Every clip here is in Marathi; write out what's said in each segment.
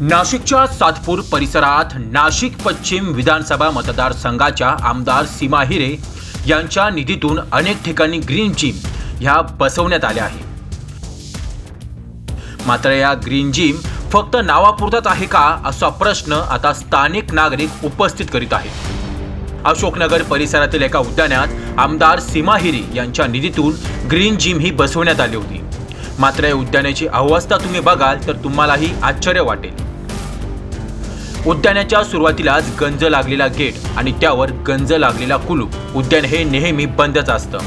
नाशिकच्या सातपूर परिसरात नाशिक पश्चिम विधानसभा मतदारसंघाच्या आमदार सीमा हिरे यांच्या निधीतून अनेक ठिकाणी ग्रीन जिम ह्या बसवण्यात आल्या आहे मात्र या ग्रीन जिम फक्त नावापुरताच आहे का असा प्रश्न आता स्थानिक नागरिक उपस्थित करीत आहेत. अशोकनगर परिसरातील एका उद्यानात आमदार सीमा हिरे यांच्या निधीतून ग्रीन जिम ही बसवण्यात आली होती. मात्र या उद्यानाची अवस्था तुम्ही बघाल तर तुम्हालाही आश्चर्य वाटेल. उद्यानाच्या सुरुवातीलाच गंज लागलेला गेट आणि त्यावर गंज लागलेला कुलूप. उद्यान हे नेहमी बंदच असतं.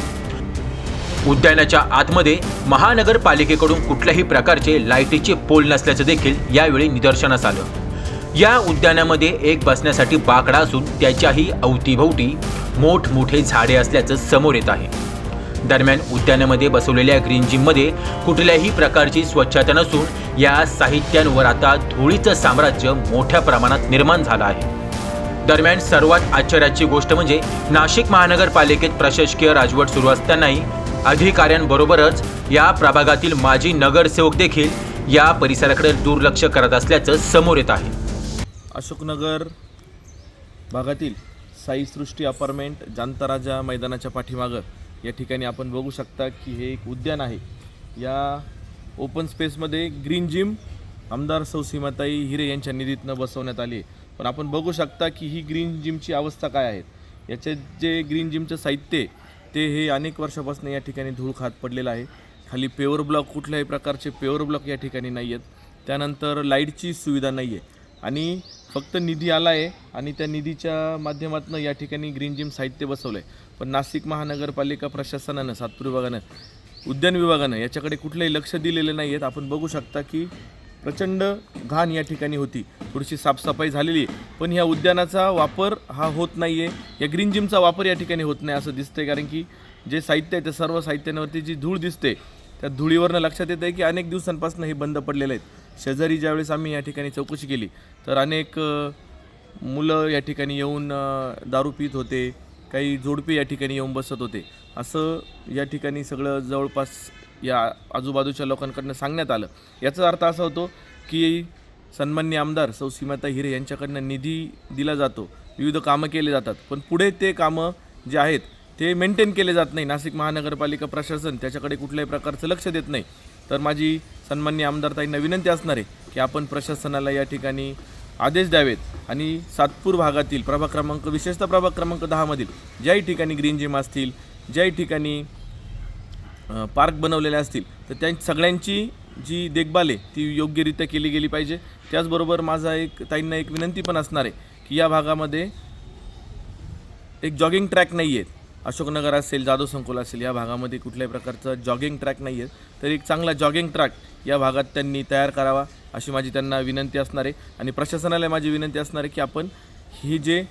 उद्यानाच्या आतमध्ये महानगरपालिकेकडून कुठल्याही प्रकारचे लाईटीचे पोल नसल्याचं देखील यावेळी निदर्शनास आलं. या उद्यानामध्ये एक बसण्यासाठी बाकडा असून त्याच्याही अवतीभोवती मोठमोठे झाडे असल्याचं समोर येत आहे. दरम्यान उद्यानामध्ये बसवलेल्या ग्रीन जिममध्ये कुठल्याही प्रकारची स्वच्छता नसून या साहित्यांवर आता धुळीचं साम्राज्य मोठ्या प्रमाणात निर्माण झालं आहे. दरम्यान सर्वात आश्चर्याची गोष्ट म्हणजे नाशिक महानगरपालिकेत प्रशासकीय राजवट सुरू असतानाही अधिकाऱ्यांबरोबरच या प्रभागातील माजी नगरसेवक देखील या परिसराकडे दुर्लक्ष करत असल्याचं समोर येत आहे. अशोकनगर भागातील साईसृष्टी अपार्टमेंट जांताराजा मैदानाच्या पाठीमागं या ठिकाणी आपण बघू शकता की हे एक उद्यान आहे. या ओपन स्पेसमध्ये ग्रीन जिम आमदार सौ सीमाताई हिरे यांच्या निधीतनं बसवण्यात आली आहे. पण आपण बघू शकता की ही ग्रीन जिमची अवस्था काय आहे? याचे जे ग्रीन जिमचं साहित्य आहे, ते हे अनेक वर्षापासून या ठिकाणी धूळ खात पडलेलं आहे. खाली पेवर ब्लॉक कुठल्याही प्रकारचे पेवर ब्लॉक या ठिकाणी नाही आहेत त्यानंतर लाईटची सुविधा नाही आहे आणि फक्त निधी आला आहे आणि त्या निधीच्या माध्यमातून या ठिकाणी ग्रीन जिम साहित्य बसवलं आहे पण नाशिक महानगरपालिका प्रशासनानं सातपूर विभागानं उद्यान विभागानं याच्याकडे कुठलंही लक्ष दिलेलं नाही आहेत आपण बघू शकता की प्रचंड घाण या ठिकाणी होती. थोडीशी साफसफाई झालेली आहे. पण ह्या उद्यानाचा वापर हा होत नाही आहे या ग्रीन जिमचा वापर या ठिकाणी होत नाही असं दिसतंय. कारण की जे साहित्य आहे त्या सर्व साहित्यांवरती जी धूळ दिसते त्या धुळीवरनं लक्षात येतं आहे की अनेक दिवसांपासून हे बंद पडलेले आहेत शेजारी ज्यावेळेस आम्ही या ठिकाणी चौकशी केली तर अनेक मुलं या ठिकाणी येऊन दारू पित होते काही जोडपे या ठिकाणी येऊन बसत होते. असं या ठिकाणी सगळं जवळपास या आजूबाजूच्या लोकांकडनं सांगण्यात आलं. याचा अर्थ असा होतो की सन्मान्य आमदार सौ सीमाता हिरे यांच्याकडनं निधी दिला जातो. विविध कामं केले जातात. पण पुढे ते कामं जे आहेत ते मेंटेन केले जात नाही. नाशिक महानगरपालिका प्रशासन त्याच्याकडे कुठल्याही प्रकारचं लक्ष देत नाही. तर माझी सन्मान्य आमदारताईंना विनंती असणार आहे की आपण प्रशासनाला या ठिकाणी आदेश द्यावेत. आणि सातपूर भागातील प्रभाग क्रमांक विशेषतः प्रभाग क्रमांक दहामधील ज्याही ठिकाणी ग्रीन जिम असतील ज्याही ठिकाणी पार्क बनवलेले असतील तर त्या सगळ्यांची जी देखभाल आहे ती योग्यरित्या केली गेली पाहिजे. त्याचबरोबर माझा एक ताईंना एक विनंती पण असणार आहे की या भागामध्ये एक जॉगिंग ट्रॅक नाही आहेत. अशोकनगर असेल जाधव संकुल असेल या भागामध्ये कुठल्याही प्रकारचं जॉगिंग ट्रॅक नाही आहे तर एक चांगला जॉगिंग ट्रॅक या भागात त्यांनी तयार करावा अशी माझी त्यांना विनंती असणार आहे. आणि प्रशासनाला माझी विनंती असणार आहे की आपण ही जे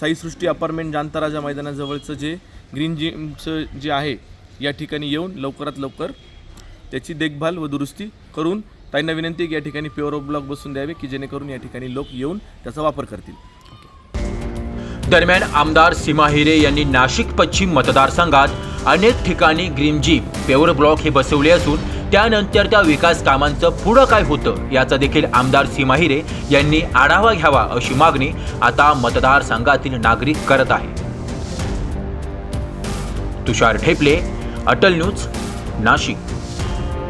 साईसृष्टी अपार्टमेंट जांताराजा मैदानाजवळचं जे ग्रीन जिमचं जे आहे या ठिकाणी येऊन लवकरात लवकर त्याची देखभाल व दुरुस्ती करून त्यांना विनंती की या ठिकाणी प्युअर ब्लॉक बसून द्यावे की जेणेकरून या ठिकाणी लोक येऊन त्याचा वापर करतील. दरम्यान आमदार सीमा हिरे यांनी नाशिक पश्चिम मतदारसंघात अनेक ठिकाणी ग्रीन जीप पेवर ब्लॉक हे बसवले असून त्यानंतर त्या विकास कामांचं पुढं काय होतं याचा देखील आमदार सीमा हिरे यांनी आढावा घ्यावा अशी मागणी आता मतदारसंघातील नागरिक करत आहे. तुषार ठेपले अटल न्यूज नाशिक.